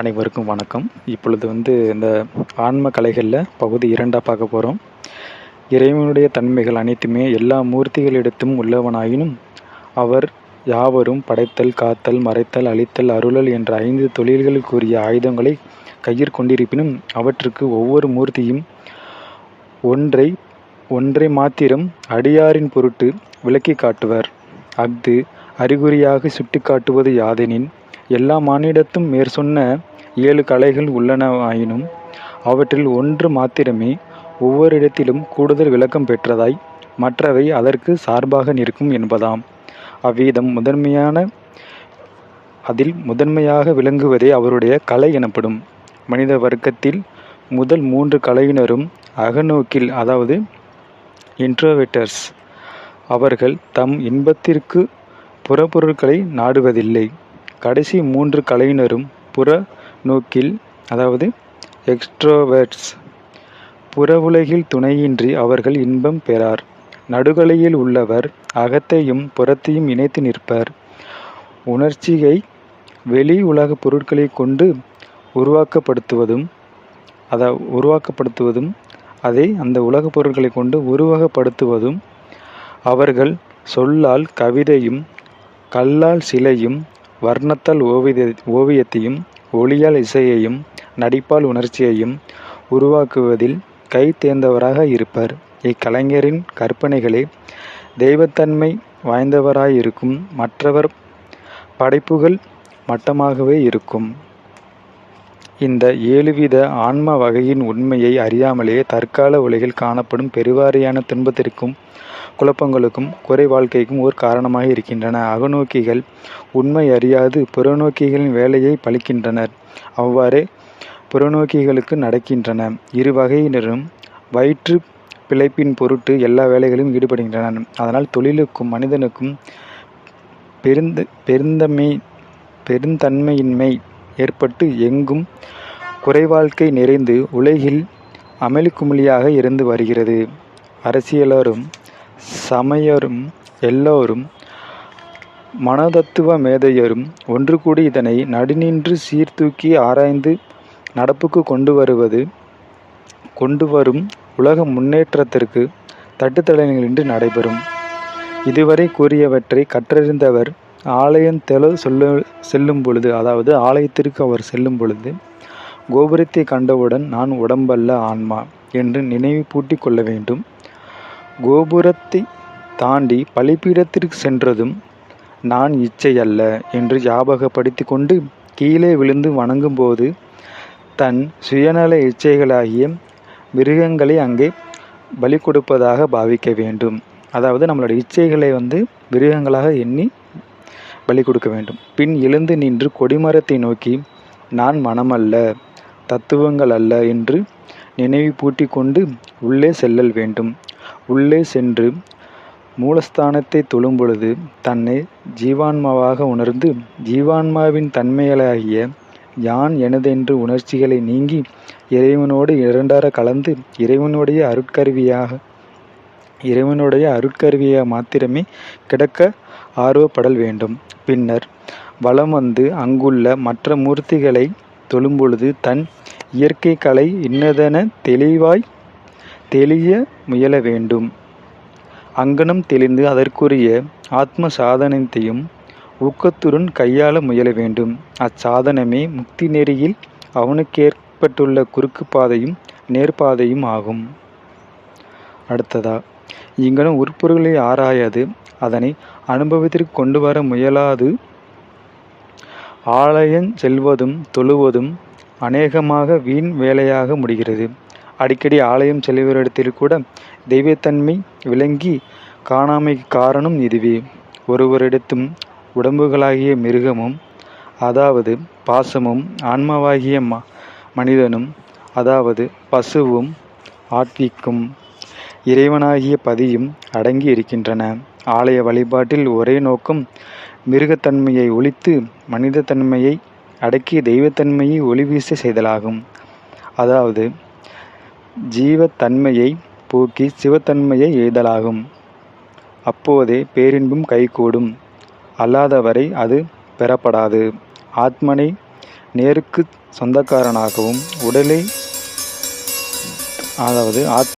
அனைவருக்கும் வணக்கம். இப்பொழுது வந்து இந்த ஆன்ம கலைகளில் பகுதி இரண்டாக பார்க்க போகிறோம் இறைவனுடைய தன்மைகள் அனைத்துமே எல்லா மூர்த்திகளிடத்தும் உள்ளவனாயினும் அவர் யாவரும் படைத்தல் காத்தல் மறைத்தல் அழித்தல் அருளல் என்ற ஐந்து தொழில்களுக்குரிய ஆயுதங்களை கையில் கொண்டிருப்பினும் அவற்றுக்கு ஒவ்வொரு மூர்த்தியும் ஒன்றை ஒன்றை மாத்திரம் அடியாரின் பொருட்டு விளக்கி காட்டுவர். அஃது அறிகுறியாக சுட்டிக்காட்டுவது யாதெனின் எல்லா மானிடத்தும் மேற்சொன்ன ஏழு கலைகள் உள்ளனவாயினும் அவற்றில் ஒன்று மாத்திரமே ஒவ்வொரு இடத்திலும் கூடுதல் விளக்கம் பெற்றதாய் மற்றவை அதற்கு சார்பாக நிற்கும் என்பதாம். அவ்விதம் முதன்மையான அதில் முதன்மையாக விளங்குவதே அவருடைய கலை எனப்படும். மனித வர்க்கத்தில் முதல் மூன்று கலையினரும் அகநோக்கில் அதாவது இன்ட்ரோவேட்டர்ஸ் அவர்கள் தம் இன்பத்திற்கு புறப்பொருட்களை நாடுவதில்லை. கடைசி மூன்று கலையினரும் புற நோக்கில் அதாவது எக்ஸ்ட்ரோவர்ட்ஸ் புறவுலகில் துணையின்றி அவர்கள் இன்பம் பெறார். நடுகலையில் உள்ளவர் அகத்தையும் புறத்தையும் இணைத்து நிற்பர். உணர்ச்சியை வெளி உலக பொருட்களை கொண்டு உருவாக்கப்படுத்துவதும் அதை உருவாக்கப்படுத்துவதும் அதை அந்த உலகப் பொருட்களை கொண்டு உருவகப்படுத்துவதும் அவர்கள் சொல்லால் கவிதையும் கல்லால் சிலையும் வர்ணத்தால் ஓவிய ஓவியத்தையும் ஒளியால் இசையையும் நடிப்பால் உணர்ச்சியையும் உருவாக்குவதில் கை தேர்ந்தவராக இருப்பார். இக்கலைஞரின் கற்பனைகளே தெய்வத்தன்மை வாய்ந்தவராயிருக்கும் மற்றவர் படைப்புகள் மட்டமாகவே இருக்கும். இந்த ஏழுவித ஆன்ம வகையின் உண்மையை அறியாமலே தற்கால உலகில் காணப்படும் பெருவாரியான துன்பத்திற்கும் குழப்பங்களுக்கும் குறை வாழ்க்கைக்கும் ஓர் காரணமாக இருக்கின்றன. அகநோக்கிகள் உண்மை அறியாது புறநோக்கிகளின் வேலையை பழிக்கின்றனர். அவ்வாறே புறநோக்கிகளுக்கு நடக்கின்றன. இரு வகையினரும் வயிற்று பிழைப்பின் பொருட்டு எல்லா வேலைகளிலும் ஈடுபடுகின்றன அதனால் தொழிலுக்கும் மனிதனுக்கும் பெருந்த பெருந்தமை பெருந்தன்மையின்மை ஏற்பட்டு எங்கும் குறைவாழ்க்கை நிறைந்து உலகில் அமளிக்குமிழியாக இருந்து வருகிறது. அரசியலரும் சமயரும் எல்லோரும் மனதத்துவ மேதையரும் ஒன்று கூடி இதனை நடுநின்று சீர்தூக்கி ஆராய்ந்து நடப்புக்கு கொண்டு வருவது கொண்டு வரும் உலக முன்னேற்றத்திற்கு தட்டுத்தடங்களின்றி நடைபெறும். இதுவரை கூறியவற்றை கற்றறிந்தவர் ஆலயந்தெழ சொல்ல செல்லும் பொழுது அதாவது ஆலயத்திற்கு அவர் செல்லும் பொழுது கோபுரத்தை கண்டவுடன் நான் உடம்பல்ல ஆன்மா என்று நினைவு பூட்டி கொள்ள வேண்டும். கோபுரத்தை தாண்டி பலிப்பீடத்திற்கு சென்றதும் நான் இச்சை அல்ல என்று ஞாபகப்படுத்தி கொண்டு கீழே விழுந்து வணங்கும்போது தன் சுயநல இச்சைகளாகிய மிருகங்களை அங்கே பலி கொடுப்பதாக பாவிக்க வேண்டும். அதாவது நம்மளோட இச்சைகளை வந்து மிருகங்களாக எண்ணி பலி கொடுக்க வேண்டும். பின் எழுந்து நின்று கொடிமரத்தை நோக்கி நான் மனமல்ல தத்துவங்கள் அல்ல என்று நினைவு பூட்டி கொண்டு உள்ளே செல்லல் வேண்டும். உள்ளே சென்று மூலஸ்தானத்தை தொழும் பொழுது தன்னை ஜீவான்மாவாக உணர்ந்து ஜீவான்மாவின் தன்மைகளாகிய யான் எனதென்று உணர்ச்சிகளை நீங்கி இறைவனோடு இரண்டார கலந்து இறைவனுடைய அருட்கருவியாக இறைவனுடைய அருட்கருவியாக மாத்திரமே கிடக்க ஆர்வப்படல் வேண்டும். பின்னர் வலம் வந்து அங்குள்ள மற்ற மூர்த்திகளை தொழும்பொழுது தன் இயற்கை கலை இன்னதென தெளிவாய் தெளிய முயல வேண்டும். அங்கனம் தெளிந்து அதற்குரிய ஆத்ம சாதனத்தையும் ஊக்கத்துடன் கையாள முயல வேண்டும். அச்சாதனமே முக்தி நெறியில் அவனுக்கேற்பட்டுள்ள குறுக்கு பாதையும் நேர்பாதையும் ஆகும். அடுத்ததா இங்கனம் உட்பொருளை ஆராயாது அதனை அனுபவத்திற்கு கொண்டு வர முயலாது. ஆலயஞ் செல்வதும் தொழுவதும் அநேகமாக வீண் வேலையாக முடிகிறது. அடிக்கடி ஆலயம் செல்வரிடத்தில் கூட தெய்வத்தன்மை விளங்கி காணாமைக்கு காரணம் இதுவே. ஒருவரிடத்தும் உடம்புகளாகிய மிருகமும் அதாவது பாசமும் ஆன்மாவாகிய ம மனிதனும் அதாவது பசுவும் ஆட்விக்கும் இறைவனாகிய பதியும் அடங்கி இருக்கின்றன. ஆலய வழிபாட்டில் ஒரே நோக்கம் மிருகத்தன்மையை ஒழித்து மனிதத்தன்மையை அடக்கி தெய்வத்தன்மையை ஒளிவீச செய்தலாகும். அதாவது ஜீவத்தன்மையை போக்கி சிவத்தன்மையை எய்தலாகும். அப்போதே பேரின்பும் கைகூடும். அல்லாதவரை அது பெறப்படாது. ஆத்மனை நேருக்கு சொந்தக்காரனாகவும் உடலை அதாவது ஆத்